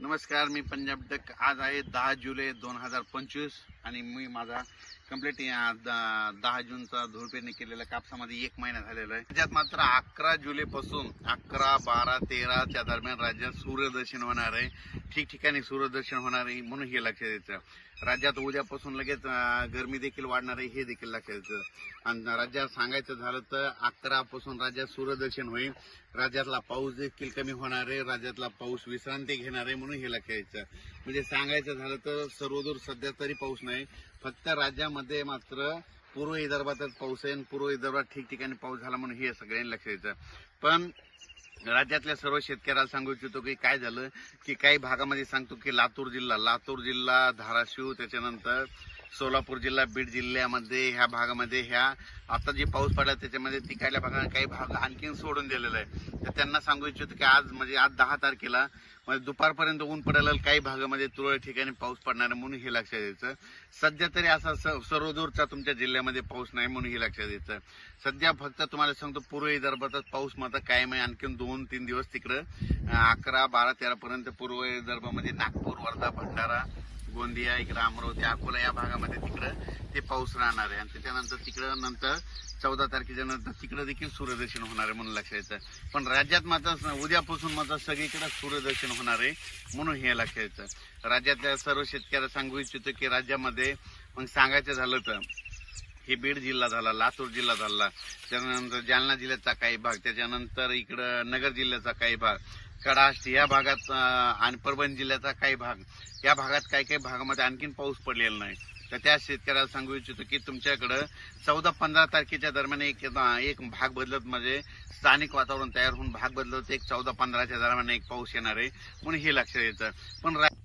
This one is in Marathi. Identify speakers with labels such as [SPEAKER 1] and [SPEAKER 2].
[SPEAKER 1] नमस्कार मी पंजाब डक. आज आहे दहा जुलै दोन हजार पंचवीस आणि मी माझा कंप्लीट दहा जूनचा धुळपेरणी केलेला कापसामध्ये एक महिना झालेला आहे. त्याच्यात मात्र अकरा जुलै पासून अकरा बारा तेराच्या दरम्यान राज्यात सूर्यदर्शन होणार आहे. ठिकठिकाणी सूर्यदर्शन होणार आहे म्हणून हे लक्षात द्यायचं. राज्यात उद्यापासून लगेच गरमी देखील वाढणार आहे हे देखील लक्षात द्यायचं. आणि राज्यात सांगायचं झालं तर अकरा पासून राज्यात सूर्यदर्शन होईल. राज्यातला पाऊस देखील कमी होणार आहे. राज्यातला पाऊस विश्रांती घेणार आहे म्हणून हे खेळायचं. म्हणजे सांगायचं झालं तर सर्वदूर सध्या तरी पाऊस नाही. फक्त राज्यामध्ये मात्र पूर्व विदर्भातच पाऊस आहे पूर्व विदर्भात ठिकठिकाणी पाऊस झाला म्हणून हे सगळ्यांनी लक्ष द्यायचं. पण राज्यातल्या सर्व शेतकऱ्याला सांगू इच्छितो की काय झालं की काही भागामध्ये सांगतो की लातूर जिल्हा लातूर जिल्हा धाराशिव त्याच्यानंतर सोलापूर जिल्हा बीड जिल्ह्यामध्ये ह्या भागामध्ये ह्या आता जे पाऊस पडला त्याच्यामध्ये तिकडल्या भागात काही भाग आणखीन सोडून दिलेला आहे. तर त्यांना सांगू इच्छितो की आज म्हणजे आज दहा तारखेला म्हणजे दुपारपर्यंत ऊन पडायला काही भागामध्ये तुरळक ठिकाणी पाऊस पडणार आहे म्हणून हे लक्षात द्यायचं सध्या तरी असा स- सर्वदूरचा तुमच्या जिल्ह्यामध्ये पाऊस नाही म्हणून हे लक्षात द्यायचं सध्या फक्त तुम्हाला सांगतो पूर्व विदर्भातच पाऊस मात्र कायम आहे. आणखीन दोन तीन दिवस तिकडं अकरा बारा तेरापर्यंत पूर्व विदर्भामध्ये नागपूर वर्धा भंडारा गोंदिया इकडं अमरावती अकोला या भागामध्ये तिकडं ते पाऊस राहणार आहे. आणि त्याच्यानंतर तिकडं नंतर चौदा तारखेच्या नंतर तिकडं देखील सूर्यदर्शन होणार आहे म्हणून लक्षात येतं. पण राज्यात मात्र उद्यापासून मात्र सगळीकडे सूर्यदर्शन होणार आहे म्हणून हे लक्षात येतं. राज्यातल्या सर्व शेतकऱ्याला सांगू इच्छितो की राज्यामध्ये मग सांगायचं झालं तर हे बीड जिल्हा झाला लातूर जिल्हा झाला त्यानंतर जालना जिल्ह्याचा काही भाग त्याच्यानंतर इकडं नगर जिल्ह्याचा काही भाग कडाष्ट या भागात आणि परभणी जिल्ह्याचा काही भाग या भागात काही काही भागामध्ये आणखीन पाऊस पडलेला नाही. तर त्या शेतकऱ्याला सांगू इच्छितो की तुमच्याकडं चौदा पंधरा तारखेच्या दरम्यान एक एक भाग बदलत म्हणजे स्थानिक वातावरण तयार होऊन भाग बदलत एक चौदा पंधराच्या दरम्यान एक पाऊस येणार आहे. म्हणून हे लक्षात यायचं पण राय